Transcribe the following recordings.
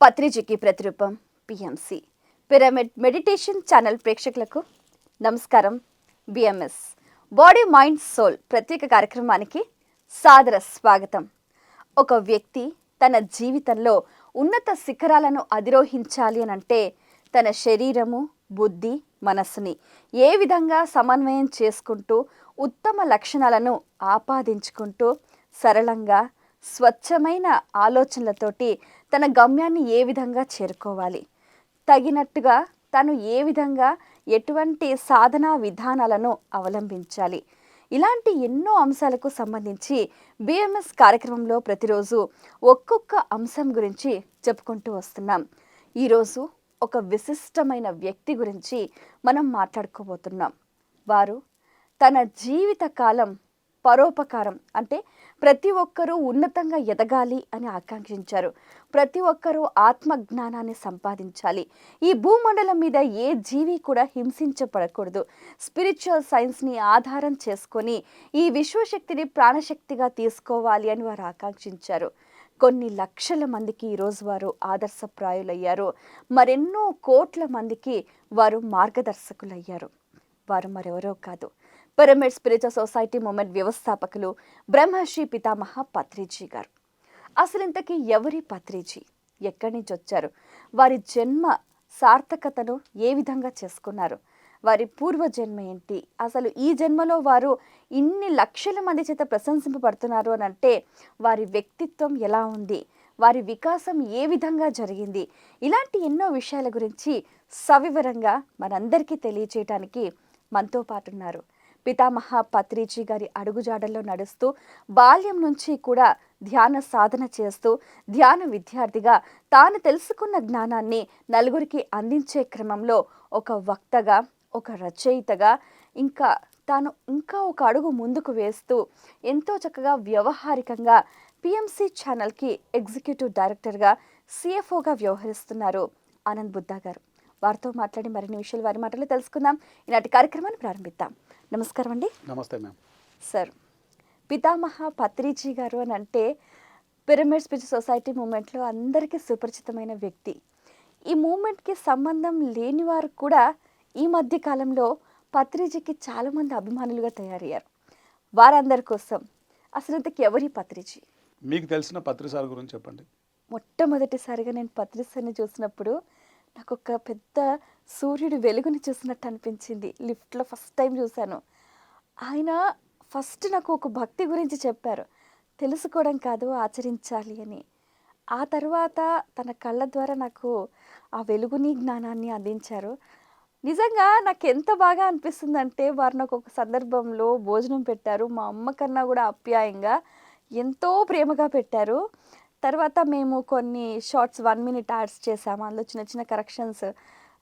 పత్రిజకి ప్రతిరూపం PMC. Pyramid meditation channel ప్రేక్షకులకు నమస్కారం. బిఎంఎస్ బాడీ మైండ్ సోల్ ప్రత్యేక కార్యక్రమానికి సాదర స్వాగతం. ఒక వ్యక్తి తన జీవితంలో ఉన్నత శిఖరాలను అధిరోహించాలి అని అంటే తన శరీరము బుద్ధి మనస్సుని ఏ విధంగా సమన్వయం చేసుకుంటూ ఉత్తమ లక్షణాలను ఆపాదించుకుంటూ సరళంగా స్వచ్ఛమైన ఆలోచనలతోటి తన గమ్యాన్ని ఏ విధంగా చేరుకోవాలి? తగినట్టుగా తను ఏ విధంగా ఎటువంటి సాధనా విధానాలను అవలంబించాలి? ఇలాంటి ఎన్నో అంశాలకు సంబంధించి బిఎంఎస్ కార్యక్రమంలో ప్రతిరోజు ఒక్కొక్క అంశం గురించి చెప్పుకుంటూ వస్తున్నాం. ఈరోజు ఒక విశిష్టమైన వ్యక్తి గురించి మనం మాట్లాడుకోబోతున్నాం. వారు తన జీవిత కాలం పరోపకారం అంటే ప్రతి ఒక్కరూ ఉన్నతంగా ఎదగాలి అని ఆకాంక్షించారు. ప్రతి ఒక్కరూ ఆత్మ జ్ఞానాన్ని సంపాదించాలి. ఈ భూమండలం మీద ఏ జీవి కూడా హింసించబడకూడదు. స్పిరిచువల్ సైన్స్ని ఆధారం చేసుకొని ఈ విశ్వశక్తిని ప్రాణశక్తిగా తీసుకోవాలి అని వారు ఆకాంక్షించారు. కొన్ని లక్షల మందికి ఈరోజు వారు ఆదర్శప్రాయులయ్యారు. మరెన్నో కోట్ల మందికి వారు మార్గదర్శకులయ్యారు. వారు మరెవరో కాదు. పిరమిడ్ స్పిరిచువల్ సొసైటీ మూమెంట్ వ్యవస్థాపకులు బ్రహ్మశ్రీ పితామహ పత్రిజీ గారు. అసలు ఇంతకీ ఎవరి పత్రిజీ? ఎక్కడి నుంచి వచ్చారు? వారి జన్మ సార్థకతను ఏ విధంగా చేసుకున్నారు? వారి పూర్వజన్మ ఏంటి? అసలు ఈ జన్మలో వారు ఇన్ని లక్షల మంది చేత ప్రశంసింపబడుతున్నారు అని అంటే వారి వ్యక్తిత్వం ఎలా ఉంది? వారి వికాసం ఏ విధంగా జరిగింది? ఇలాంటి ఎన్నో విషయాల గురించి సవివరంగా మనందరికీ తెలియచేయటానికి మనతో పాటు ఉన్నారు. పితామహ పత్రిజీ గారి అడుగుజాడల్లో నడుస్తూ బాల్యం నుంచి కూడా ధ్యాన సాధన చేస్తూ ధ్యాన విద్యార్థిగా తాను తెలుసుకున్న జ్ఞానాన్ని నలుగురికి అందించే క్రమంలో ఒక వక్తగా ఒక రచయితగా ఇంకా తాను ఇంకా ఒక అడుగు ముందుకు వేస్తూ ఎంతో చక్కగా వ్యవహారికంగా పిఎంసి ఛానల్కి ఎగ్జిక్యూటివ్ డైరెక్టర్గా సిఎఫ్ఓగా వ్యవహరిస్తున్నారు ఆనంద్ బుద్ధా గారు. వారితో మాట్లాడి మరిన్ని విషయాలు వారి మాటలు తెలుసుకుందాం. ఈనాటి కార్యక్రమాన్ని ప్రారంభిద్దాం. నమస్కారం అండి నమస్తే మ్యామ్. సార్ పితామహ పత్రిజీ గారు అని అంటే పిరమిడ్ స్పిచ్ సొసైటీ మూమెంట్లో అందరికీ సుపరిచితమైన వ్యక్తి. ఈ మూమెంట్కి సంబంధం లేని వారు కూడా ఈ మధ్య కాలంలో పత్రిజీకి చాలామంది అభిమానులుగా తయారయ్యారు. వారందరి కోసం అసలు ఇంతకు ఎవరి పత్రిజీ? మీకు తెలిసిన పత్రిసార్ గురించి చెప్పండి. మొట్టమొదటిసారిగా నేను పత్రిసని చూసినప్పుడు నాకు ఒక పెద్ద సూర్యుడు వెలుగుని చూసినట్టు అనిపించింది. లిఫ్ట్లో ఫస్ట్ టైం చూశాను. ఆయన ఫస్ట్ నాకు ఒక భక్తి గురించి చెప్పారు. తెలుసుకోవడం కాదు ఆచరించాలి అని. ఆ తర్వాత తన కళ్ళ ద్వారా నాకు ఆ వెలుగుని జ్ఞానాన్ని అందించారు. నిజంగా నాకు ఎంత బాగా అనిపిస్తుందంటే వారు నాకు ఒక సందర్భంలో భోజనం పెట్టారు. మా అమ్మ కన్నా కూడా ఆప్యాయంగా ఎంతో ప్రేమగా పెట్టారు. తర్వాత మేము కొన్ని షార్ట్స్ వన్ మినిట్ యాడ్స్ చేసాము అందులో చిన్న చిన్న కరెక్షన్స్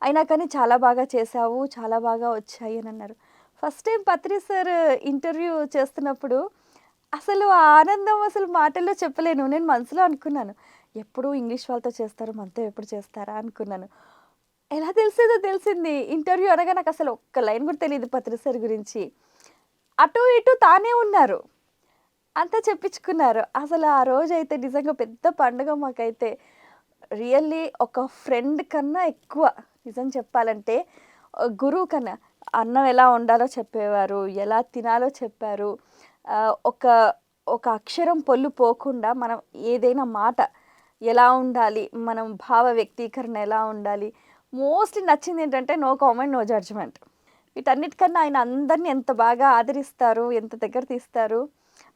అయినా కానీ చాలా బాగా చేసావు చాలా బాగా వచ్చాయి అని అన్నారు. First time Patri sir interview చేస్తున్నప్పుడు అసలు ఆ ఆనందం అసలు మాటల్లో చెప్పలేను. నేను మనసులో అనుకున్నాను ఎప్పుడు ఇంగ్లీష్ వాళ్ళతో చేస్తారు మనతో ఎప్పుడు చేస్తారా అనుకున్నాను. ఎలా తెలిసిందో తెలిసింది. ఇంటర్వ్యూ అనగా నాకు అసలు ఒక్క లైన్ కూడా తెలియదు పత్రి సార్ గురించి. అటు ఇటు తానే ఉన్నారు. అంతా చెప్పించుకున్నారు. అసలు ఆ రోజు అయితే నిజంగా పెద్ద పండుగ మాకైతే. రియల్లీ ఒక ఫ్రెండ్ కన్నా ఎక్కువ. నిజం చెప్పాలంటే గురువు కన్నా అన్నం ఎలా వండాలో చెప్పేవారు ఎలా తినాలో చెప్పారు. ఒక ఒక అక్షరం పొల్లు పోకుండా మనం ఏదైనా మాట ఎలా ఉండాలి మనం భావ వ్యక్తీకరణ ఎలా ఉండాలి మోస్ట్లీ నచ్చింది ఏంటంటే నో కామెంట్ నో జడ్జ్మెంట్. వీటన్నిటికన్నా ఆయన అందరినీ ఎంత బాగా ఆదరిస్తారు ఎంత దగ్గర తీస్తారు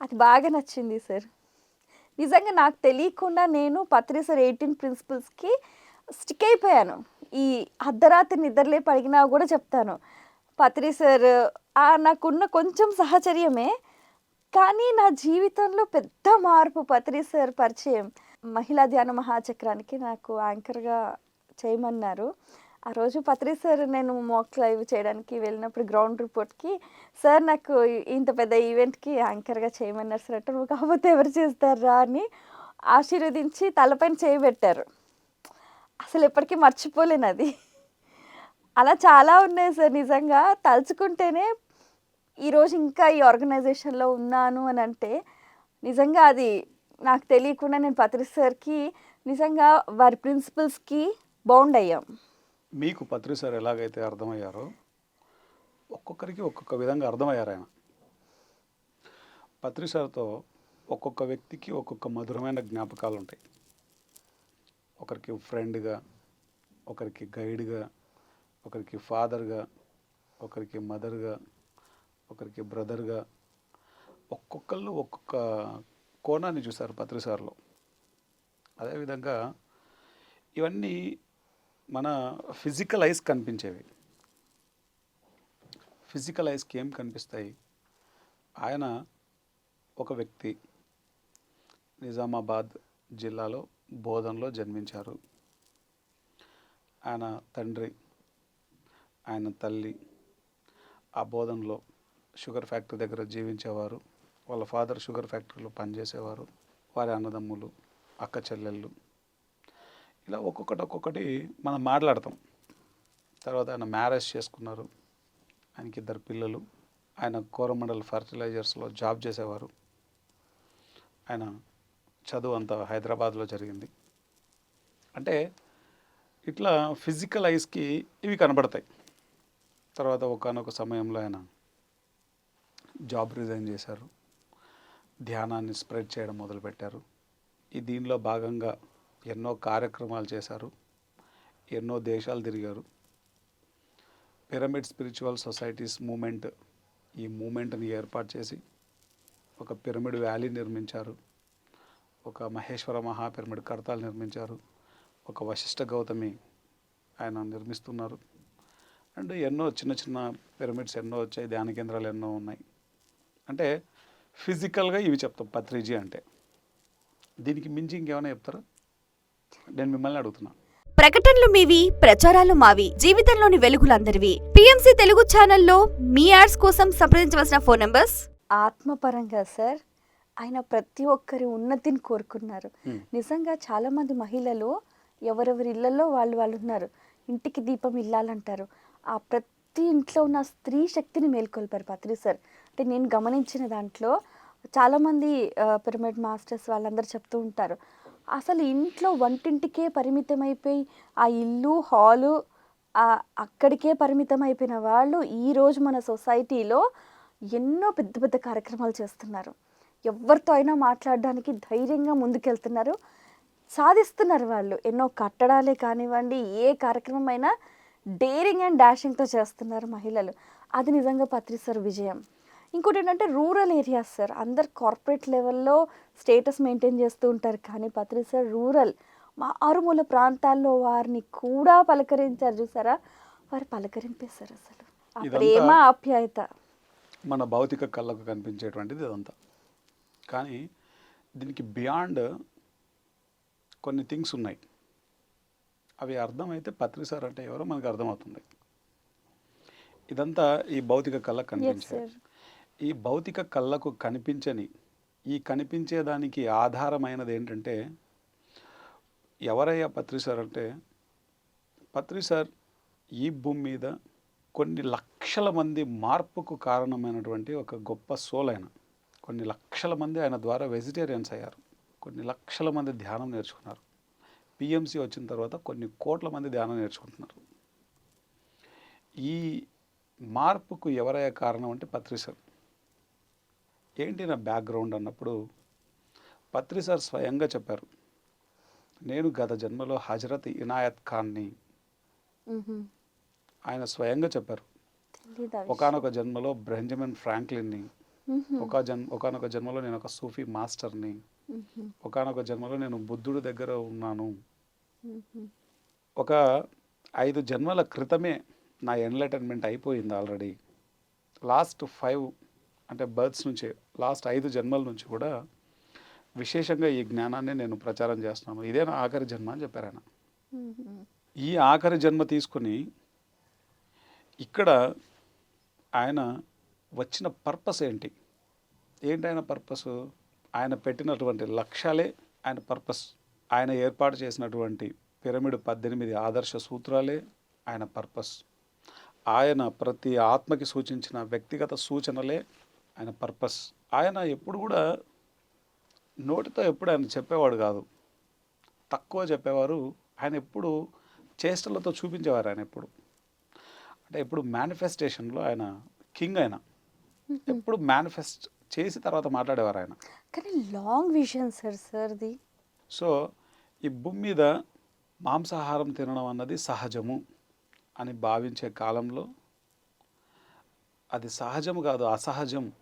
అది బాగా నచ్చింది సార్. నిజంగా నాకు తెలియకుండా నేను పత్రి సార్ ఎయిటీన్ ప్రిన్సిపల్స్కి స్టిక్ అయిపోయాను. ఈ అర్ధరాత్రి నిద్రలే పడిగినా కూడా చెప్తాను. పత్రి సార్ ఆ నాకున్న కొంచెం సహచర్యమే కానీ నా జీవితంలో పెద్ద మార్పు పత్రి సార్ పరిచయం. మహిళా ధ్యాన మహాచక్రానికి నాకు యాంకర్గా చేయమన్నారు. ఆ రోజు పత్రి సార్ నేను మాక్ లైవ్ చేయడానికి వెళ్ళినప్పుడు గ్రౌండ్ రిపోర్ట్కి సార్ నాకు ఇంత పెద్ద ఈవెంట్కి యాంకర్గా చేయమన్నారు సార్. అంటే కాకపోతే ఎవరు చేస్తారా? అని ఆశీర్వదించి తలపైన చేయబెట్టారు అసలు ఎప్పటికీ మర్చిపోలేను అది. అలా చాలా ఉన్నాయి సార్ నిజంగా. తలుచుకుంటేనే ఈరోజు ఇంకా ఈ ఆర్గనైజేషన్లో ఉన్నాను అని అంటే నిజంగా అది నాకు తెలియకుండా నేను పత్రి సార్కి నిజంగా వారి ప్రిన్సిపల్స్కి బౌండ్ అయ్యాం. మీకు పత్రి సార్ ఎలాగైతే అర్థమయ్యారో ఒక్కొక్కరికి ఒక్కొక్క విధంగా అర్థమయ్యారు ఆయన. పత్రి సార్తో ఒక్కొక్క వ్యక్తికి ఒక్కొక్క మధురమైన జ్ఞాపకాలు ఉంటాయి. ఒకరికి ఫ్రెండ్గా ఒకరికి గైడ్గా ఒకరికి ఫాదర్గా ఒకరికి మదర్గా ఒకరికి బ్రదర్గా ఒక్కొక్కళ్ళు ఒక్కొక్క కోణాన్ని చూశారు పత్రి సార్లో. అదేవిధంగా ఇవన్నీ మన ఫిజికల్ ఐస్ కనిపించేవి. ఫిజికల్ ఐస్కి ఏం కనిపిస్తాయి? ఆయన ఒక వ్యక్తి నిజామాబాద్ జిల్లాలో బోధనలో జన్మించారు. ఆయన తండ్రి ఆయన తల్లి. ఆ బోధనలో షుగర్ ఫ్యాక్టరీ దగ్గర జీవించేవారు. వాళ్ళ ఫాదర్ షుగర్ ఫ్యాక్టరీలో పనిచేసేవారు. వారి అన్నదమ్ములు అక్క చెల్లెళ్ళు. ఇలా ఒక్కొక్కటి ఒక్కొక్కటి మనం మాట్లాడతాం. తర్వాత ఆయన మ్యారేజ్ చేసుకున్నారు. ఆయనకి ఇద్దరు పిల్లలు. ఆయన కోరమండల్ ఫర్టిలైజర్స్లో జాబ్ చేసేవారు. ఆయన చదువు అంతా హైదరాబాద్లో జరిగింది. అంటే ఇట్లా ఫిజికల్ ఐస్కి ఇవి కనబడతాయి. తర్వాత ఒకనొక సమయంలో ఆయన జాబ్ రిజైన్ చేశారు. ధ్యానాన్ని స్ప్రెడ్ చేయడం మొదలుపెట్టారు. ఈ దీనిలో భాగంగా ఎన్నో కార్యక్రమాలు చేశారు. ఎన్నో దేశాలు తిరిగారు. పిరమిడ్ స్పిరిచువల్ సొసైటీస్ మూమెంట్ ఈ మూమెంట్ని ఏర్పాటు చేసి ఒక పిరమిడ్ వ్యాలీ నిర్మించారు. ఒక మహేశ్వర మహాపిరమిడ్ కడతాలు నిర్మించారు. ఒక వశిష్ఠ గౌతమి ఆయన నిర్మిస్తున్నారు. అండ్ ఎన్నో చిన్న చిన్న పిరమిడ్స్ ఎన్నో వచ్చాయి ధ్యాన కేంద్రాలు ఎన్నో ఉన్నాయి. అంటే ఫిజికల్గా ఇవి చెప్తాం పత్రిజీ అంటే. దీనికి మించి ఇంకేమైనా చెప్తారా? నేను మిమ్మల్ని అడుగుతున్నా. ప్రకటనలు మీవి ప్రచారాలు మావి జీవితంలోని వెలుగులందరివి. పిఎంసి తెలుగు ఛానల్లో మీ యాడ్స్ కోసం సంప్రదించవలసిన ఫోన్ నంబర్స్? ఆత్మపరంగా సార్. ఆయన ప్రతి ఒక్కరి ఉన్నతిని కోరుకున్నారు. నిజంగా చాలా మంది మహిళలు ఎవరెవరి ఇళ్ళలో వాళ్ళు వాళ్ళు ఉన్నారు. ఇంటికి దీపం ఇల్లాలంటారు. ఆ ప్రతి ఇంట్లో ఉన్న స్త్రీ శక్తిని మేల్కొల్పారు పత్రి సార్. అంటే నేను గమనించిన దాంట్లో చాలామంది పిరమిడ్ మాస్టర్స్ వాళ్ళందరూ చెప్తూ ఉంటారు. అసలు ఇంట్లో వంటింటికే పరిమితం అయిపోయి ఆ ఇల్లు హాలు అక్కడికే పరిమితం అయిపోయిన వాళ్ళు ఈరోజు మన సొసైటీలో ఎన్నో పెద్ద పెద్ద కార్యక్రమాలు చేస్తున్నారు. ఎవరితో అయినా మాట్లాడడానికి ధైర్యంగా ముందుకెళ్తున్నారు. సాధిస్తున్నారు వాళ్ళు. ఎన్నో కట్టడాలే కానివ్వండి ఏ కార్యక్రమం అయినా డేరింగ్ అండ్ డాషింగ్తో చేస్తున్నారు మహిళలు. అది నిజంగా పత్రిసార్ విజయం. ఇంకోటి ఏంటంటే రూరల్ ఏరియాస్ సార్. అందరు కార్పొరేట్ లెవెల్లో స్టేటస్ మెయింటైన్ చేస్తూ ఉంటారు. కానీ పత్రిసార్ రూరల్ మా ఆరుమూల ప్రాంతాల్లో వారిని కూడా పలకరించారు చూసారా? వారు పలకరింపేశారు అసలు. ప్రేమ ఆప్యాయత. మన భౌతిక కళ్ళకు కనిపించేటువంటిది ఇదంతా. కానీ దీనికి బియాండ్ కొన్ని థింగ్స్ ఉన్నాయి. అవి అర్థమైతే పత్రి సార్ అంటే ఎవరో మనకు అర్థమవుతుంది. ఇదంతా ఈ భౌతిక కళ్ళకు సార్ ఈ భౌతిక కళ్ళకు కనిపించని ఈ కనిపించేదానికి ఆధారమైనది ఏంటంటే ఎవరయ్యా పత్రి సార్ అంటే పత్రి సార్ ఈ భూమి మీద కొన్ని లక్షల మంది మార్పుకు కారణమైనటువంటి ఒక గొప్ప సోల్ ఆయన కొన్ని లక్షల మంది ఆయన ద్వారా వెజిటేరియన్స్ అయ్యారు కొన్ని లక్షల మంది ధ్యానం నేర్చుకున్నారు పిఎంసి వచ్చిన తర్వాత కొన్ని కోట్ల మంది ధ్యానం నేర్చుకుంటున్నారు ఈ మార్పుకు ఎవరయ్యా కారణం అంటే పత్రి సార్ ఏంటి నా బ్యాక్గ్రౌండ్ అన్నప్పుడు పత్రి సార్ స్వయంగా చెప్పారు నేను గత జన్మలో హజరత్ ఇనాయత్ ఖాన్ని. ఆయన స్వయంగా చెప్పారు. ఒకనొక జన్మలో బ్రెంజమిన్ ఫ్రాంక్లిన్ని. ఒక జన్ ఒకనొక జన్మలో నేను ఒక సూఫీ మాస్టర్ని. ఒకనొక జన్మలో నేను బుద్ధుడి దగ్గర ఉన్నాను. ఒక ఐదు జన్మల క్రితమే నా ఎన్లైటన్మెంట్ అయిపోయింది ఆల్రెడీ. లాస్ట్ ఫైవ్ అంటే బర్త్స్ నుంచి లాస్ట్ ఐదు జన్మల నుంచి కూడా విశేషంగా ఈ జ్ఞానాన్ని నేను ప్రచారం చేస్తున్నాను. ఇదే నా ఆఖరి జన్మ అని చెప్పారు ఆయన. ఈ ఆఖరి జన్మ తీసుకొని ఇక్కడ ఆయన వచ్చిన పర్పస్ ఏంటి? ఏంటి ఆయన పర్పస్ ఆయన పెట్టినటువంటి లక్ష్యాలే ఆయన పర్పస్ ఆయన ఏర్పాటు చేసినటువంటి పిరమిడ్ పద్దెనిమిది ఆదర్శ సూత్రాలే ఆయన పర్పస్ ఆయన ప్రతి ఆత్మకి సూచించిన వ్యక్తిగత సూచనలే ఆయన పర్పస్ ఆయన ఎప్పుడు కూడా నోటితో ఎప్పుడు ఆయన చెప్పేవాడు కాదు. తక్కువ చెప్పేవారు. ఆయన ఎప్పుడు చేష్టలతో చూపించేవారు ఆయన ఎప్పుడు. అంటే ఎప్పుడు మేనిఫెస్టేషన్లో ఆయన కింగ్ ఆయన ఎప్పుడు మేనిఫెస్ట్ చేసి తర్వాత మాట్లాడేవారు ఆయన. కానీ లాంగ్ విజన్ సార్ సార్ది? సో ఈ భూమి మీద మాంసాహారం తినడం అన్నది సహజము అని భావించే కాలంలో అది సహజము కాదు అసహజం.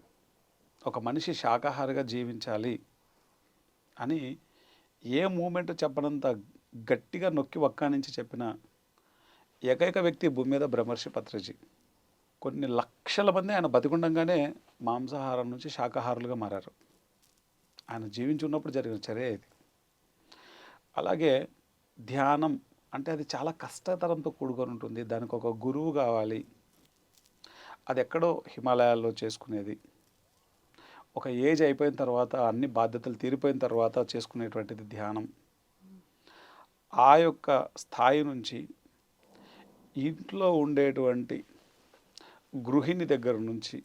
ఒక మనిషి శాకాహారిగా జీవించాలి అని ఏ మూమెంట్ చెప్పనంత గట్టిగా నొక్కి ఒక్కానించి చెప్పిన ఏకైక వ్యక్తి భూమి మీద బ్రహ్మర్షి పత్రిజీ. కొన్ని లక్షల మంది ఆయన బతికుండంగానే మాంసాహారం నుంచి శాకాహారులుగా మారారు. ఆయన జీవించి ఉన్నప్పుడు జరిగిన చర్య ఇది. అలాగే ధ్యానం అంటే అది చాలా కష్టతరంతో కూడుకొని ఉంటుంది. దానికి ఒక గురువు కావాలి. అది ఎక్కడో హిమాలయాల్లో చేసుకునేది. ఒక ఏజ్ అయిపోయిన తర్వాత అన్ని బాధ్యతలు తీరిపోయిన తర్వాత చేసుకునేటువంటిది ధ్యానం. ఆ యొక్క స్థాయి నుంచి ఇంట్లో ఉండేటువంటి గృహిణి దగ్గర నుంచి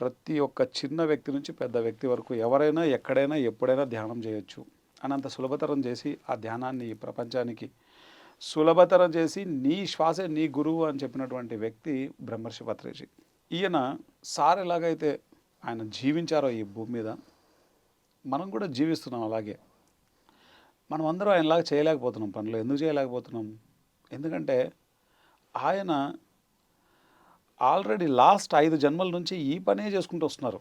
ప్రతి ఒక్క చిన్న వ్యక్తి నుంచి పెద్ద వ్యక్తి వరకు ఎవరైనా ఎక్కడైనా ఎప్పుడైనా ధ్యానం చేయొచ్చు. అనంత సులభతరం చేసి ఆ ధ్యానాన్ని ఈ ప్రపంచానికి సులభతరం చేసి నీ శ్వాసే నీ గురువు అని చెప్పినటువంటి వ్యక్తి బ్రహ్మర్షి పత్రిజీ. ఈయన సార్ ఎలాగైతే ఆయన జీవించారో ఈ భూమి మీద మనం కూడా జీవిస్తున్నాం అలాగే. మనం అందరం ఆయనలాగా చేయలేకపోతున్నాం పనులు ఎందుకు చేయలేకపోతున్నాం? ఎందుకంటే ఆయన ఆల్రెడీ లాస్ట్ ఐదు జన్మల నుంచి ఈ పనే చేసుకుంటూ వస్తున్నారు.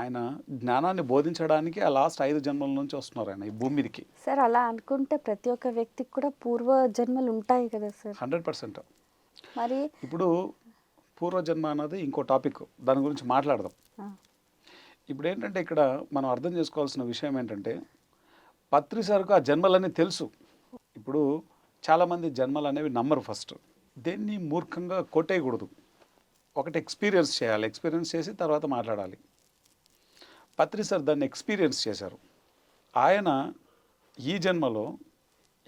ఆయన జ్ఞానాన్ని బోధించడానికి ఆ లాస్ట్ ఐదు జన్మల నుంచి వస్తున్నారు ఆయన ఈ భూమి మీదకి. సార్ అలా అనుకుంటే ప్రతి ఒక్క వ్యక్తికి కూడా పూర్వ జన్మలు ఉంటాయి కదా సార్. Hundred percent. మరి ఇప్పుడు పూర్వజన్మ అన్నది ఇంకో టాపిక్. దాని గురించి మాట్లాడదాం. ఇప్పుడు ఏంటంటే ఇక్కడ మనం అర్థం చేసుకోవాల్సిన విషయం ఏంటంటే పత్రి సార్కు ఆ జన్మలన్నీ తెలుసు. ఇప్పుడు చాలామంది జన్మలు అనేవి నమ్మరు ఫస్ట్. దేన్ని మూర్ఖంగా కొట్టేయకూడదు. ఒకటి ఎక్స్పీరియన్స్ చేయాలి. ఎక్స్పీరియన్స్ చేసి తర్వాత మాట్లాడాలి. పత్రి సార్ దాన్ని ఎక్స్పీరియన్స్ చేశారు. ఆయన ఈ జన్మలో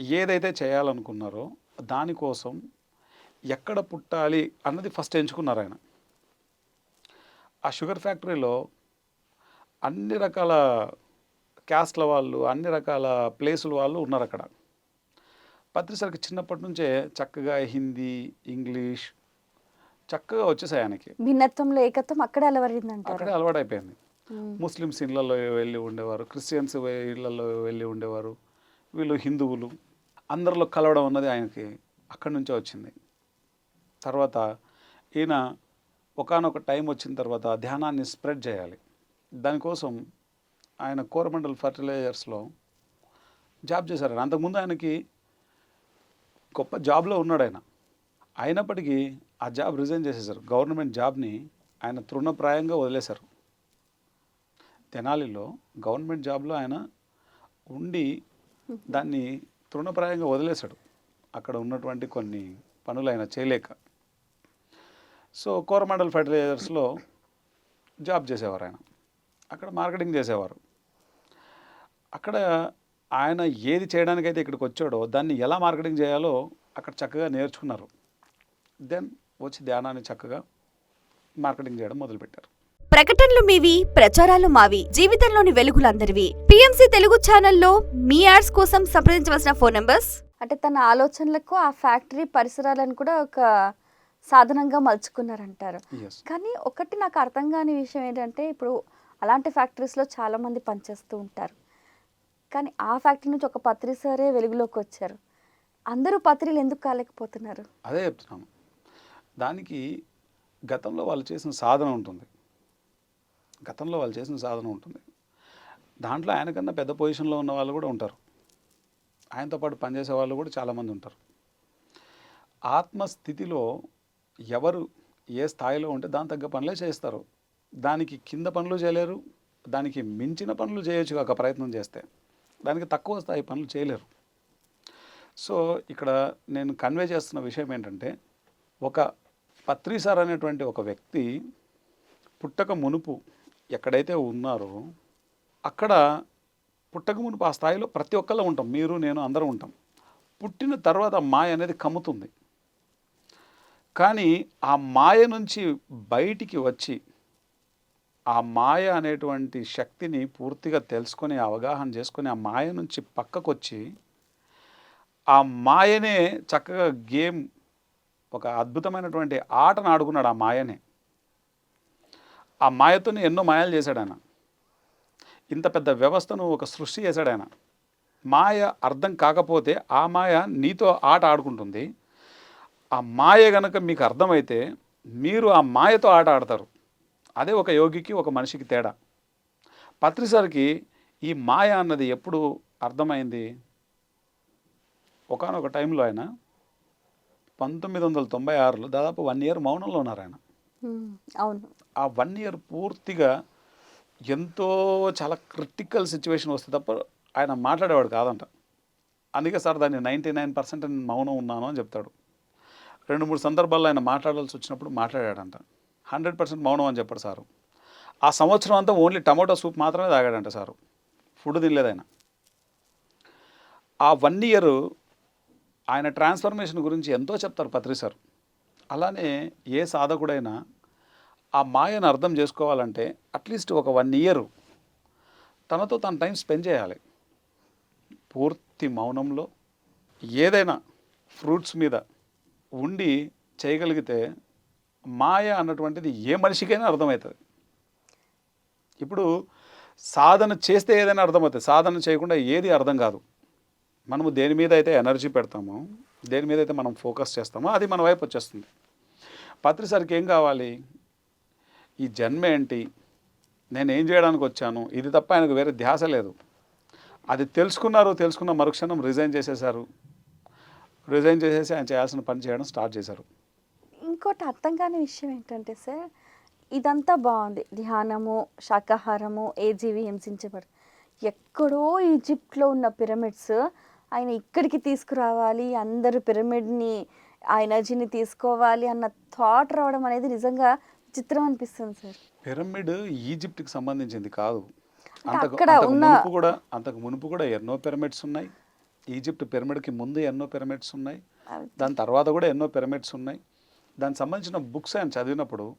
ఏదైతే చేయాలనుకున్నారో దానికోసం ఎక్కడ పుట్టాలి అన్నది ఫస్ట్ ఎంచుకున్నారు ఆయన. ఆ షుగర్ ఫ్యాక్టరీలో అన్ని రకాల క్యాస్ట్ల వాళ్ళు అన్ని రకాల ప్లేసుల వాళ్ళు ఉన్నారు అక్కడ. పత్రిసరికి చిన్నప్పటి నుంచే చక్కగా హిందీ ఇంగ్లీష్ చక్కగా వచ్చేసాయి ఆయనకి. భిన్నత్వంలో ఏకత్వం అక్కడే అలవరిందంటారు అక్కడే అలవాటైపోయింది. ముస్లిమ్స్ ఇళ్ళల్లో వెళ్ళి ఉండేవారు క్రిస్టియన్స్ ఇళ్ళల్లో వెళ్ళి ఉండేవారు వీళ్ళు హిందువులు. అందరిలో కలవడం అన్నది ఆయనకి అక్కడి నుంచే వచ్చింది. తర్వాత ఈయన ఒకానొక టైం వచ్చిన తర్వాత ధ్యానాన్ని స్ప్రెడ్ చేయాలి. దానికోసం ఆయన కోరమండల్ ఫర్టిలైజర్స్లో జాబ్ చేశారు. అంతకుముందు ఆయనకి గొప్ప జాబ్లో ఉన్నాడు ఆయన. అయినప్పటికీ ఆ జాబ్ రిజైన్ చేసేసారు గవర్నమెంట్ జాబ్ని ఆయన తృణప్రాయంగా వదిలేశారు. తెనాలిలో గవర్నమెంట్ జాబ్లో ఆయన ఉండి దాన్ని తృణప్రాయంగా వదిలేశాడు. అక్కడ ఉన్నటువంటి కొన్ని పనులు ఆయన చేయలేక. సో కోరమండల్ ఫర్టిలైజర్స్లో జాబ్ చేసేవారు ఆయన. అక్కడ మార్కెటింగ్ చేసేవారు. అక్కడ ఆయన ఏది చేయడానికైతే ఇక్కడికి వచ్చాడో దాన్ని ఎలా మార్కెటింగ్ చేయాలో అక్కడ చక్కగా నేర్చుకున్నారు. దెన్ వచ్చి ధ్యానాన్ని చక్కగా మార్కెటింగ్ చేయడం మొదలుపెట్టారు. ప్రకటనలు మీవి ప్రచారాలు మావి జీవితంలోని వెలుగులందరివి. పిఎంసి తెలుగు ఛానల్లో మీ యాడ్స్ కోసం సంప్రదించవలసిన ఫోన్ నంబర్స్? అంటే తన ఆలోచనలకు ఆ ఫ్యాక్టరీ పరిసరాలను కూడా ఒక సాధనంగా మలుచుకున్నారంటారు. కానీ ఒకటి నాకు అర్థం కాని విషయం ఏంటంటే ఇప్పుడు అలాంటి ఫ్యాక్టరీస్లో చాలామంది పనిచేస్తూ ఉంటారు. కానీ ఆ ఫ్యాక్టరీ నుంచి ఒక పత్రి సరే వెలుగులోకి వచ్చారు. అందరూ పత్రిలు ఎందుకు కాలేకపోతున్నారు? అదే చెప్తున్నాను. దానికి గతంలో వాళ్ళు చేసిన సాధన ఉంటుంది. గతంలో వాళ్ళు చేసిన సాధన ఉంటుంది. దాంట్లో ఆయనకన్నా పెద్ద పొజిషన్లో ఉన్న వాళ్ళు కూడా ఉంటారు. ఆయనతో పాటు పనిచేసే వాళ్ళు కూడా చాలామంది ఉంటారు. ఆత్మస్థితిలో ఎవరు ఏ స్థాయిలో ఉంటే దాని తగ్గ పనులే చేస్తారు దానికి కింద పనులు చేయలేరు. దానికి మించిన పనులు చేయొచ్చు కాక ప్రయత్నం చేస్తే. దానికి తక్కువ స్థాయి పనులు చేయలేరు. సో ఇక్కడ నేను కన్వే చేస్తున్న విషయం ఏంటంటే ఒక పత్రిసార్ అనేటువంటి ఒక వ్యక్తి పుట్టక మునుపు ఎక్కడైతే ఉన్నారో అక్కడ పుట్టక మునుపు ఆ స్థాయిలో ప్రతి ఒక్కళ్ళు ఉంటాం. మీరు నేను అందరూ ఉంటాం. పుట్టిన తర్వాత మాయ అనేది కమ్ముతుంది. కానీ ఆ మాయ నుంచి బయటికి వచ్చి ఆ మాయ అనేటువంటి శక్తిని పూర్తిగా తెలుసుకొని అవగాహన చేసుకొని ఆ మాయ నుంచి పక్కకు వచ్చి ఆ మాయనే చక్కగా గేమ్ ఒక అద్భుతమైనటువంటి ఆటను ఆడుకున్నాడు ఆ మాయనే. ఆ మాయతోని ఎన్నో మాయలు చేశాడు ఆయన ఇంత పెద్ద వ్యవస్థను ఒక సృష్టి చేశాడు ఆయన మాయ అర్థం కాకపోతే ఆ మాయ నీతో ఆట ఆడుకుంటుంది. ఆ మాయ గనక మీకు అర్థమైతే మీరు ఆ మాయతో ఆట ఆడతారు. అదే ఒక యోగికి ఒక మనిషికి తేడా. పత్రిసారికి ఈ మాయ అన్నది ఎప్పుడు అర్థమైంది? ఒకనొక టైంలో ఆయన పంతొమ్మిది వందల తొంభై ఆరులో దాదాపు వన్ ఇయర్ మౌనంలో ఉన్నారు ఆయన. అవును. ఆ వన్ ఇయర్ పూర్తిగా ఎంతో చాలా క్రిటికల్ సిచ్యువేషన్ వస్తే తప్ప ఆయన మాట్లాడేవాడు కాదంట. అందుకే సార్ దాన్ని నైంటీ నైన్ పర్సెంట్ మౌనం ఉన్నాను అని చెప్తాడు. రెండు మూడు సందర్భాల్లో ఆయన మాట్లాడాల్సి వచ్చినప్పుడు మాట్లాడాడంట. హండ్రెడ్ పర్సెంట్ మౌనం అని చెప్పాడు సారు. ఆ సంవత్సరం అంతా ఓన్లీ టమాటో సూప్ మాత్రమే తాగాడంట సారు. ఫుడ్ తినలేదు ఆ వన్ ఇయర్ ఆయన ట్రాన్స్ఫర్మేషన్ గురించి ఎంతో చెప్తారు పత్రి సార్. అలానే ఏ సాధకుడైనా ఆ మాయను అర్థం చేసుకోవాలంటే అట్లీస్ట్ ఒక వన్ ఇయర్ తనతో తన టైం స్పెండ్ చేయాలి. పూర్తి మౌనంలో ఏదైనా ఫ్రూట్స్ మీద ఉండి చేయగలిగితే మాయ అన్నటువంటిది ఏ మనిషికైనా అర్థమవుతుంది. ఇప్పుడు సాధన చేస్తే ఏదైనా అర్థమవుతుంది. సాధన చేయకుండా ఏది అర్థం కాదు. మనము దేని మీద అయితే ఎనర్జీ పెడతామో దేని మీద అయితే మనం ఫోకస్ చేస్తామో అది మన వైపు వచ్చేస్తుంది. పత్రిసరికి ఏం కావాలి? ఈ జన్మ ఏంటి? నేను ఏం చేయడానికి వచ్చాను? ఇది తప్ప ఆయనకు వేరే ధ్యాస లేదు. అది తెలుసుకున్నారు తెలుసుకున్న మరుక్షణం రిజైన్ చేసేశారు. రిజైన్ చేసేసి ఆయన చేయాల్సిన పని చేయడం స్టార్ట్ చేశారు. ఇంకోటి అర్థం కాని విషయం ఏంటంటే సార్ ఇదంతా బాగుంది. ధ్యానము శాకాహారము ఏ జీవి హింసించబడు ఎక్కడో ఈజిప్ట్లో ఉన్న పిరమిడ్స్ ఆయన ఇక్కడికి తీసుకురావాలి అందరు పిరమిడ్ని ఆ ఎనర్జీని తీసుకోవాలి అన్న థాట్ రావడం అనేది నిజంగా చిత్రం అనిపిస్తుంది సార్. పిరమిడ్ ఈజిప్ట్కి సంబంధించింది కాదు. అక్కడ ఉన్న- కూడా అంతకు మునుపు కూడా ఎన్నో పిరమిడ్స్ ఉన్నాయి. ఈజిప్ట్ పిరమిడ్కి ముందు ఎన్నో పిరమిడ్స్ ఉన్నాయి. దాని తర్వాత కూడా ఎన్నో పిరమిడ్స్ ఉన్నాయి. దానికి సంబంధించిన బుక్స్ ఆయన చదివినప్పుడు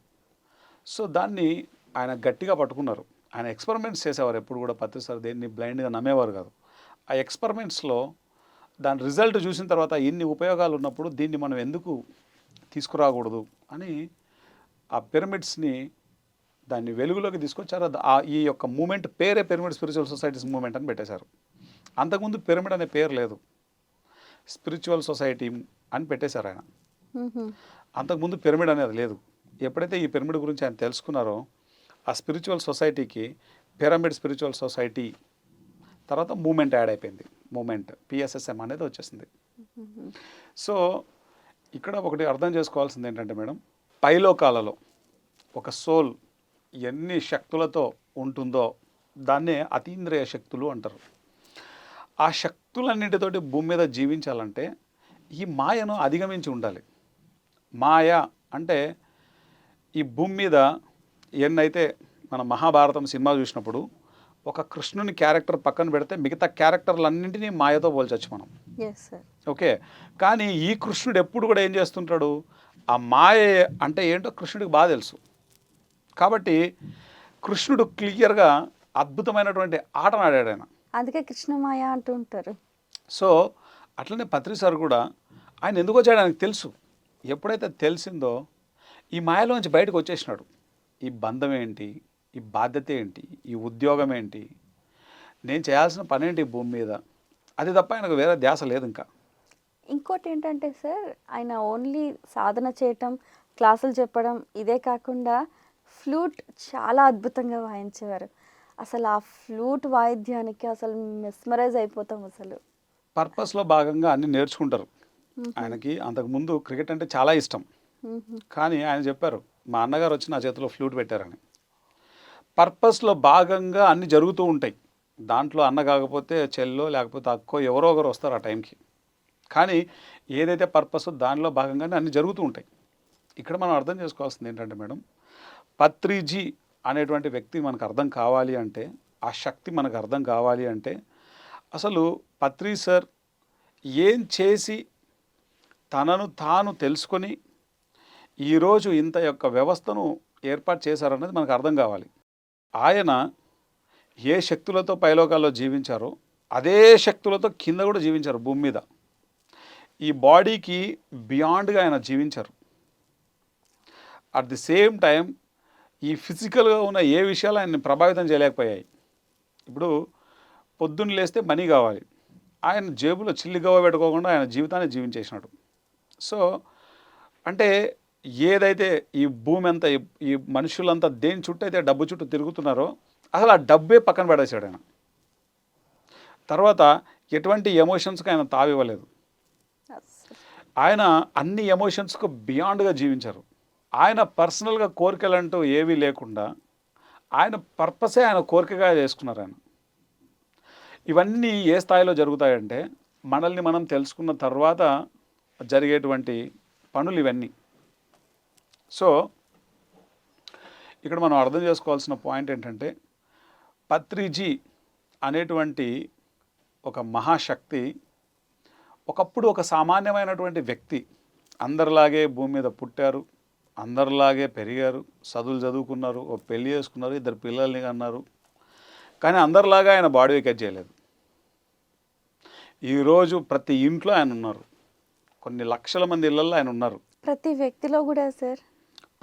సో దాన్ని ఆయన గట్టిగా పట్టుకున్నారు. ఆయన ఎక్స్పెరిమెంట్స్ చేసేవారు ఎప్పుడు కూడా పత్రిస్తారు దేన్ని బ్లైండ్గా నమ్మేవారు కాదు. ఆ ఎక్స్పెరిమెంట్స్లో దాని రిజల్ట్ చూసిన తర్వాత ఇన్ని ఉపయోగాలు ఉన్నప్పుడు దీన్ని మనం ఎందుకు తీసుకురాకూడదు అని ఆ పిరమిడ్స్ని దాన్ని వెలుగులోకి తీసుకొచ్చారు. ఆ ఈ యొక్క మూమెంట్ పేరే పిరమిడ్ స్పిరిచువల్ సొసైటీస్ మూమెంట్ అని పెట్టేశారు. అంతకుముందు పిరమిడ్ అనే పేరు లేదు. స్పిరిచువల్ సొసైటీ అని పెట్టేశారు ఆయన. అంతకుముందు పిరమిడ్ అనేది లేదు. ఎప్పుడైతే ఈ పిరమిడ్ గురించి ఆయన తెలుసుకున్నారో ఆ స్పిరిచువల్ సొసైటీకి పిరమిడ్ స్పిరిచువల్ సొసైటీ తర్వాత మూమెంట్ యాడ్ అయిపోయింది. మూమెంట్ పిఎస్ఎస్ఎం అనేది వచ్చేసింది. సో ఇక్కడ ఒకటి అర్థం చేసుకోవాల్సింది ఏంటంటే మేడం పైలోకాలలో ఒక సోల్ ఎన్ని శక్తులతో ఉంటుందో దాన్నే అతీంద్రియ శక్తులు అంటారు. ఆ శక్తులన్నింటితోటి భూమి మీద జీవించాలంటే ఈ మాయను అధిగమించి ఉండాలి. మాయ అంటే ఈ భూమి మీద ఎన్నైతే మన మహాభారతం సినిమా చూసినప్పుడు ఒక కృష్ణుని క్యారెక్టర్ పక్కన పెడితే మిగతా క్యారెక్టర్లన్నింటినీ మాయతో పోల్చొచ్చు మనం. ఓకే. కానీ ఈ కృష్ణుడు ఎప్పుడు కూడా ఏం చేస్తుంటాడు? ఆ మాయ అంటే ఏంటో కృష్ణుడికి బాగా తెలుసు. కాబట్టి కృష్ణుడు క్లియర్గా అద్భుతమైనటువంటి ఆటను ఆడాడు ఆయన. అందుకే కృష్ణమాయ అంటూ ఉంటారు. సో అట్లనే పత్రి సార్ కూడా ఆయన ఎందుకు వచ్చాడు? ఆయనకు తెలుసు. ఎప్పుడైతే తెలిసిందో ఈ మాయలోంచి బయటకు వచ్చేసినాడు. ఈ బంధం ఏంటి? ఈ బాధ్యత ఏంటి? ఈ ఉద్యోగం ఏంటి? నేను చేయాల్సిన పని ఏంటి భూమి మీద? అది తప్ప ఆయనకు వేరే ధ్యాస లేదు ఇంకా. ఇంకోటి ఏంటంటే సార్ ఆయన ఓన్లీ సాధన చేయటం క్లాసులు చెప్పడం ఇదే కాకుండా ఫ్లూట్ చాలా అద్భుతంగా వాయించేవారు. అసలు ఆ ఫ్లూట్ వాయిద్యానికి అసలు మెస్మరైజ్ అయిపోతాం అసలు. పర్పస్లో భాగంగా అన్ని నేర్చుకుంటారు. ఆయనకి అంతకుముందు క్రికెట్ అంటే చాలా ఇష్టం. కానీ ఆయన చెప్పారు మా అన్నగారు వచ్చి నా చేతిలో ఫ్లూట్ పెట్టారని. పర్పస్లో భాగంగా అన్ని జరుగుతూ ఉంటాయి. దాంట్లో అన్న కాకపోతే చెల్లో లేకపోతే అక్కో ఎవరో ఒకరు వస్తారు ఆ టైంకి. కానీ ఏదైతే పర్పస్ దానిలో భాగంగానే అన్ని జరుగుతూ ఉంటాయి. ఇక్కడ మనం అర్థం చేసుకోవాల్సింది ఏంటంటే మేడం పత్రిజీ అనేటువంటి వ్యక్తి మనకు అర్థం కావాలి అంటే ఆ శక్తి మనకు అర్థం కావాలి అంటే అసలు పత్రి సార్ ఏం చేసి తనను తాను తెలుసుకొని ఈరోజు ఇంత యొక్క వ్యవస్థను ఏర్పాటు చేశారన్నది మనకు అర్థం కావాలి. ఆయన ఏ శక్తులతో పైలోకాల్లో జీవించారో అదే శక్తులతో కింద కూడా జీవించారు భూమి మీద. ఈ బాడీకి బియాండ్గా ఆయన జీవించారు. అట్ ది సేమ్ టైం ఈ ఫిజికల్గా ఉన్న ఏ విషయాలు ఆయన్ని ప్రభావితం చేయలేకపోయాయి. ఇప్పుడు పొద్దున్న లేస్తే మనీ కావాలి. ఆయన జేబులో చిల్లి గవ్వ పెట్టుకోకుండా ఆయన జీవితాన్ని జీవించేసినాడు. సో అంటే ఏదైతే ఈ భూమి అంతా ఈ- మనుషులంతా దేని చుట్టూ అయితే డబ్బు చుట్టూ తిరుగుతున్నారో అసలు ఆ డబ్బే పక్కన పడేశాడు ఆయన. తర్వాత ఎటువంటి ఎమోషన్స్కి ఆయన తావివ్వలేదు. ఆయన అన్ని ఎమోషన్స్కు బియాండ్గా జీవించారు. ఆయన పర్సనల్గా కోరికలు అంటూ ఏవీ లేకుండా ఆయన పర్పసే ఆయన కోరికగా చేసుకున్నారు ఆయన. ఇవన్నీ ఏ స్థాయిలో జరుగుతాయంటే మనల్ని మనం తెలుసుకున్న తర్వాత జరిగేటువంటి పనులు ఇవన్నీ. సో ఇక్కడ మనం అర్థం చేసుకోవాల్సిన పాయింట్ ఏంటంటే పత్రిజీ అనేటువంటి ఒక మహాశక్తి ఒకప్పుడు ఒక సామాన్యమైనటువంటి వ్యక్తి అందరిలాగే భూమి మీద పుట్టారు అందరిలాగే పెరిగారు చదువులు చదువుకున్నారు ఒక పెళ్ళి చేసుకున్నారు ఇద్దరు పిల్లల్ని అన్నారు కానీ అందరిలాగా ఆయన బాడీ వెకెట్ చేయలేదు. ఈరోజు ప్రతి ఇంట్లో ఆయన ఉన్నారు. కొన్ని లక్షల మంది ఇళ్ళలో ఆయన ఉన్నారు. ప్రతి వ్యక్తిలో కూడా సార్.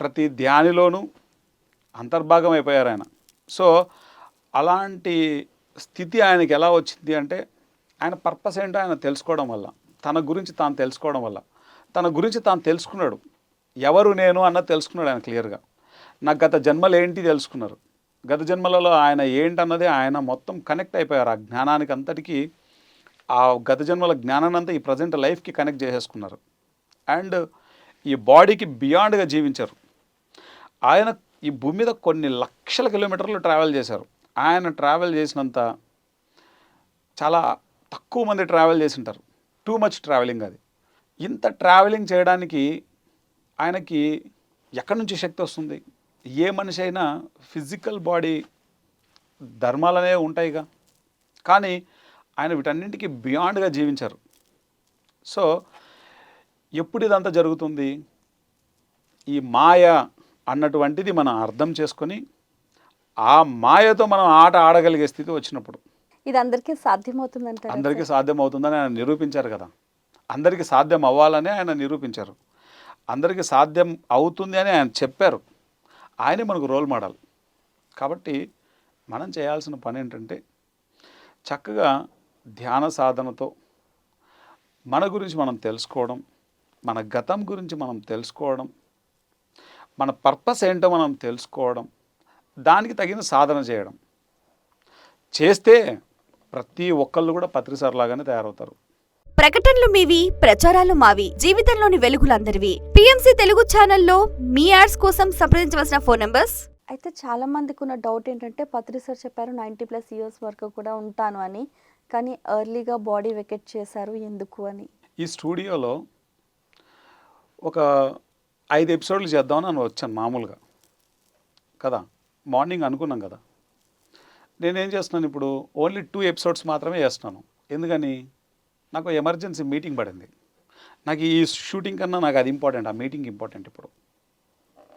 ప్రతి ధ్యానిలోనూ అంతర్భాగం అయిపోయారు ఆయన. సో అలాంటి స్థితి ఆయనకి ఎలా వచ్చింది అంటే ఆయన పర్పస్ ఏంటో ఆయన తెలుసుకోవడం వల్ల తన గురించి తాను తెలుసుకోవడం వల్ల. తన గురించి తాను తెలుసుకున్నాడు. ఎవరు నేను అన్నది తెలుసుకున్నాడు ఆయన క్లియర్గా. నా గత జన్మలు ఏంటి తెలుసుకున్నారు. గత జన్మలలో ఆయన ఏంటన్నది ఆయన మొత్తం కనెక్ట్ అయిపోయారు. ఆ జ్ఞానానికి అంతటికీ ఆ గత జన్మల జ్ఞానాన్నంతా ఈ ప్రజెంట్ లైఫ్కి కనెక్ట్ చేసేసుకున్నారు. అండ్ ఈ బాడీకి బియాండ్గా జీవించారు. ఆయన ఈ భూమి మీద కొన్ని లక్షల కిలోమీటర్లు ట్రావెల్ చేశారు. ఆయన ట్రావెల్ చేసినంత చాలా తక్కువ మంది ట్రావెల్ చేసి ఉంటారు టూ మచ్ ట్రావెలింగ్ అది. ఇంత ట్రావెలింగ్ చేయడానికి ఆయనకి ఎక్కడి నుంచి శక్తి వస్తుంది? ఏ మనిషి అయినా ఫిజికల్ బాడీ ధర్మాలనే ఉంటాయిగా. కానీ ఆయన వీటన్నింటికి బియాండ్గా జీవించారు. సో ఎప్పుడు ఇదంతా జరుగుతుంది? ఈ మాయ అన్నటువంటిది మనం అర్థం చేసుకొని ఆ మాయతో మనం ఆట ఆడగలిగే స్థితి వచ్చినప్పుడు. ఇది అందరికీ సాధ్యమవుతుందంటారా అందరికీ సాధ్యం అవుతుందని ఆయన నిరూపించారు కదా. అందరికీ సాధ్యం అవ్వాలని ఆయన నిరూపించారు. అందరికీ సాధ్యం అవుతుంది అని ఆయన చెప్పారు. ఆయనే మనకు రోల్ మోడల్. కాబట్టి మనం చేయాల్సిన పని ఏంటంటే చక్కగా ధ్యాన సాధనతో మన గురించి మనం తెలుసుకోవడం మన గతం గురించి మనం తెలుసుకోవడం మన పర్పస్ ఏంటో మనం తెలుసుకోవడం దానికి తగిన సాధన చేయడం. చేస్తే ప్రతి ఒక్కళ్ళు కూడా పత్రిసార్ లాగానే తయారవుతారు. ప్రకటనలు మీవి ప్రచారాలు మావి జీవితంలోని వెలుగులందరివి. పిఎంసి తెలుగు ఛానల్లో మీ యాడ్స్ కోసం సంప్రదించవలసిన ఫోన్ నంబర్స్? అయితే చాలా మందికి ఉన్న డౌట్ ఏంటంటే పత్రి సార్ చెప్పారు నైంటీ ప్లస్ ఇయర్స్ వరకు కూడా ఉంటాను అని. కానీ ఎర్లీగా బాడీ వెకెట్ చేశారు ఎందుకు అని. ఈ స్టూడియోలో ఒక ఐదు ఎపిసోడ్లు చేద్దామని నేను వచ్చాను మామూలుగా. కదా? మార్నింగ్ అనుకున్నాం కదా. నేనేం చేస్తున్నాను ఇప్పుడు? ఓన్లీ టూ ఎపిసోడ్స్ మాత్రమే చేస్తున్నాను. ఎందుకని? నాకు ఎమర్జెన్సీ మీటింగ్ పడింది. నాకు ఈ షూటింగ్ కన్నా నాకు అది ఇంపార్టెంట్ ఆ మీటింగ్ ఇంపార్టెంట్ ఇప్పుడు.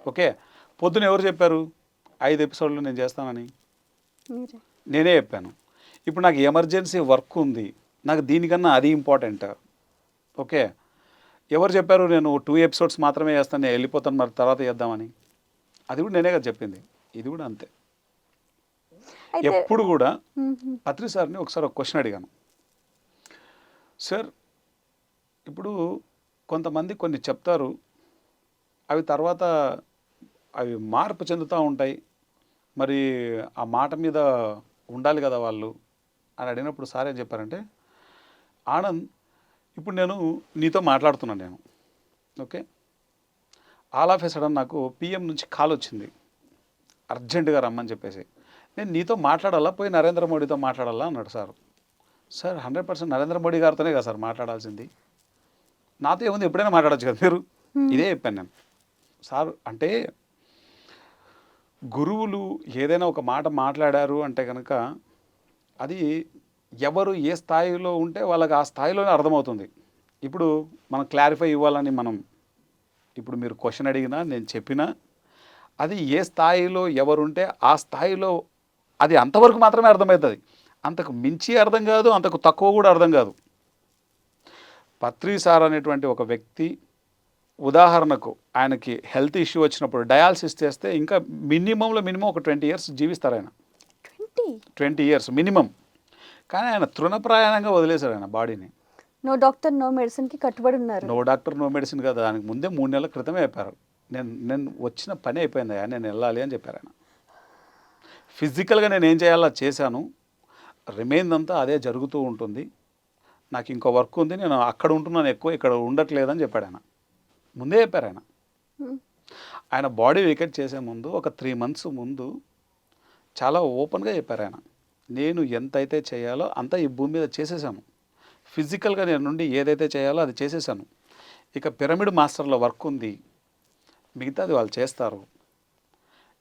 ఓకే? పొద్దున ఎవరు చెప్పారు? ఐదు ఎపిసోడ్లు నేను చేస్తానని? నేనే చెప్పాను. ఇప్పుడు నాకు ఎమర్జెన్సీ వర్క్ ఉంది. నాకు దీనికన్నా అది ఇంపార్టెంట్. ఓకే? ఎవరు చెప్పారు నేను టూ ఎపిసోడ్స్ మాత్రమే చేస్తాను నేను వెళ్ళిపోతాను మరి తర్వాత చేద్దామని? అది కూడా నేనే కదా చెప్పింది. ఇది కూడా అంతే. ఎప్పుడు కూడా. పత్రి సార్ని ఒకసారి ఒక క్వశ్చన్ అడిగాను. సార్ ఇప్పుడు కొంతమంది కొన్ని చెప్తారు. అవి తర్వాత అవి మార్పు చెందుతూ ఉంటాయి. మరి ఆ మాట మీద ఉండాలి కదా వాళ్ళు. అని అడిగినప్పుడు సార్ ఏం చెప్పారంటే ఆనంద్ ఇప్పుడు నేను నీతో మాట్లాడుతున్నాను నేను. Okay? All of a sudden నాకు పిఎం నుంచి కాల్ వచ్చింది. అర్జెంటుగా రమ్మని చెప్పేసి. నేను నీతో మాట్లాడాలా? పోయి నరేంద్ర మోడీతో మాట్లాడాలా? అన్నాడు sir. Sir hundred percent Narendra Modi గారితోనే కదా సార్ మాట్లాడాల్సింది. నాతో ఏముంది? ఎప్పుడైనా మాట్లాడచ్చు కదా మీరు? ఇదే చెప్పాను నేను. సార్ అంటే గురువులు ఏదైనా ఒక మాట మాట్లాడారు అంటే కనుక అది ఎవరు ఏ స్థాయిలో ఉంటే వాళ్ళకి ఆ స్థాయిలోనే అర్థమవుతుంది. ఇప్పుడు మనం క్లారిఫై ఇవ్వాలని మనం ఇప్పుడు మీరు క్వశ్చన్ అడిగినా నేను చెప్పినా అది ఏ స్థాయిలో ఎవరుంటే ఆ స్థాయిలో అది అంతవరకు మాత్రమే అర్థమవుతుంది. అంతకు మించి అర్థం కాదు అంతకు తక్కువ కూడా అర్థం కాదు. పత్రిసార్ అనేటువంటి ఒక వ్యక్తి ఉదాహరణకు ఆయనకి హెల్త్ ఇష్యూ వచ్చినప్పుడు డయాలసిస్ చేస్తే ఇంకా మినిమంలో మినిమం ఒక ట్వంటీ ఇయర్స్ జీవిస్తారు ఆయన ట్వంటీ. Twenty years minimum. కానీ ఆయన తృణప్రాయంగా వదిలేశారు ఆయన బాడీని. నో డాక్టర్ నో మెడిసిన్కి కట్టుబడి ఉన్నారు. నో డాక్టర్ నో మెడిసిన్ కదా దానికి ముందే మూడు నెలల క్రితమే చెప్పారు. నేను నేను వచ్చిన పని అయిపోయింది నేను వెళ్ళాలి అని చెప్పారు ఆయన. ఫిజికల్గా నేను ఏం చేయాలో చేశాను. రిమైన్ అంతా అదే జరుగుతూ ఉంటుంది. నాకు ఇంకో వర్క్ ఉంది నేను అక్కడ ఉంటున్నాను ఎక్కువ ఇక్కడ ఉండట్లేదని చెప్పాడు ఆయన. ముందే చెప్పారు ఆయన. ఆయన బాడీ వికెట్ చేసే ముందు ఒక త్రీ మంత్స్ ముందు చాలా ఓపెన్గా చెప్పారు ఆయన. నేను ఎంతైతే చేయాలో అంత ఈ భూమి మీద చేసేసాను ఫిజికల్గా నేను నుండి ఏదైతే చేయాలో అది చేసేసాను ఇక పిరమిడ్ మాస్టర్లో వర్క్ ఉంది. మిగతాది వాళ్ళు చేస్తారు.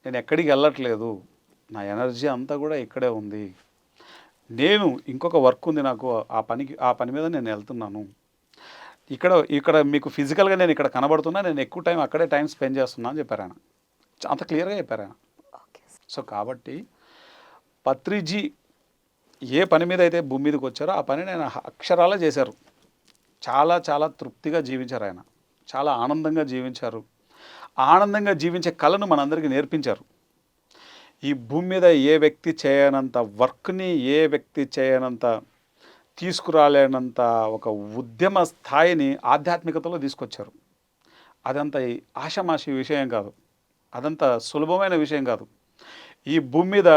నేను ఎక్కడికి వెళ్ళట్లేదు. నా ఎనర్జీ అంతా కూడా ఇక్కడే ఉంది. నేను ఇంకొక వర్క్ ఉంది నాకు ఆ పనికి ఆ పని మీద నేను వెళ్తున్నాను. ఇక్కడ ఇక్కడ మీకు ఫిజికల్గా నేను ఇక్కడ కనబడుతున్నా నేను ఎక్కువ టైం అక్కడే టైం స్పెండ్ చేస్తున్నా అని చెప్పారు ఆయన. అంత క్లియర్గా చెప్పారు ఆయన. సో కాబట్టి పత్రిజీ ఏ పని మీద అయితే భూమి మీదకి వచ్చారో ఆ పని ఆయన అక్షరాలా చేశారు. చాలా చాలా తృప్తిగా జీవించారు ఆయన. చాలా ఆనందంగా జీవించారు. ఆనందంగా జీవించే కళను మనందరికీ నేర్పించారు. ఈ భూమి మీద ఏ వ్యక్తి చేయనంత వర్క్ని ఏ వ్యక్తి చేయనంత తీసుకురాలేనంత ఒక ఉద్యమ స్థాయిని ఆధ్యాత్మికతలో తీసుకొచ్చారు. అదంత ఈ ఆషమాషి విషయం కాదు. అదంత సులభమైన విషయం కాదు. ఈ భూమి మీద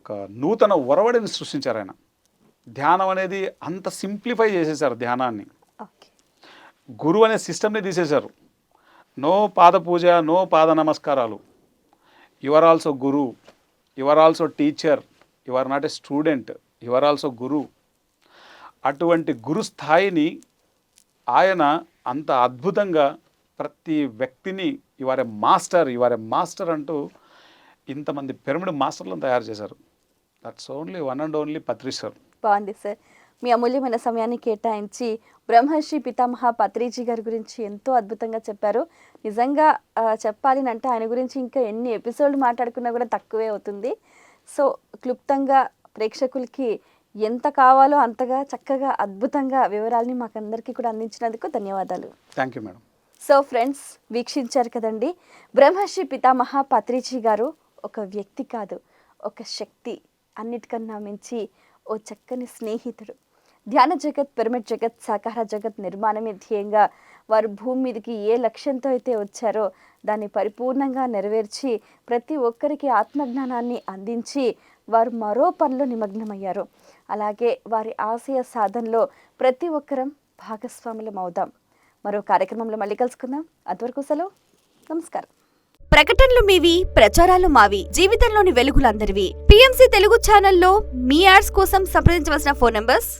ఒక నూతన ఒరవడిని సృష్టించారు ఆయన. ధ్యానం అనేది అంత సింప్లిఫై చేసేసారు ధ్యానాన్ని. గురువు అనే సిస్టమ్ని తీసేశారు. నో పాద పూజ నో పాద నమస్కారాలు. You are also guru you are also teacher you are not a student you are also guru అటువంటి గురు స్థాయిని ఆయన అంత అద్భుతంగా ప్రతి వ్యక్తిని ఇవారే మాస్టర్ ఇవారే మాస్టర్ అంటూ ఇంతమంది పిరమిడ్ మాస్టర్లను తయారు చేశారు. That's only one and only Patri sir బాగుంది సార్. మీ అమూల్యమైన సమయాన్ని కేటాయించి బ్రహ్మర్షి పితామహ పత్రిజీ గారి గురించి ఎంతో అద్భుతంగా చెప్పారు. నిజంగా చెప్పాలి అంటే ఆయన గురించి ఇంకా ఎన్ని ఎపిసోడ్లు మాట్లాడుకున్నా కూడా తక్కువే అవుతుంది. సో క్లుప్తంగా ప్రేక్షకులకి ఎంత కావాలో అంతగా చక్కగా అద్భుతంగా వివరాలని మాకందరికీ కూడా అందించినందుకు ధన్యవాదాలు. Thank you madam so friends వీక్షించారు కదండి. బ్రహ్మర్షి పితామహ పత్రిజీ గారు ఒక వ్యక్తి కాదు ఒక శక్తి అన్నిటికన్నా మించి ఓ చక్కని స్నేహితుడు. ధ్యాన జగత్ పిరమిడ్ జగత్ సాకార జగత్ నిర్మాణమే ధ్యేయంగా వారు భూమి మీదకి ఏ లక్ష్యంతో అయితే వచ్చారో దాన్ని పరిపూర్ణంగా నెరవేర్చి ప్రతి ఒక్కరికి ఆత్మజ్ఞానాన్ని అందించి వారు మరో పనిలో నిమగ్నమయ్యారు. అలాగే వారి ఆశయ సాధనలో ప్రతి ఒక్కరం భాగస్వాములం అవుదాం. మరో కార్యక్రమంలో మళ్ళీ కలుసుకుందాం. అంతవరకు సెలవు. నమస్కారం. ప్రకటనలు మీవి ప్రచారాలు మావి జీవితంలోని వెలుగులందరివి. పిఎంసీ తెలుగు ఛానల్లో మీ యాడ్స్ కోసం సంప్రదించవలసిన ఫోన్ నంబర్స్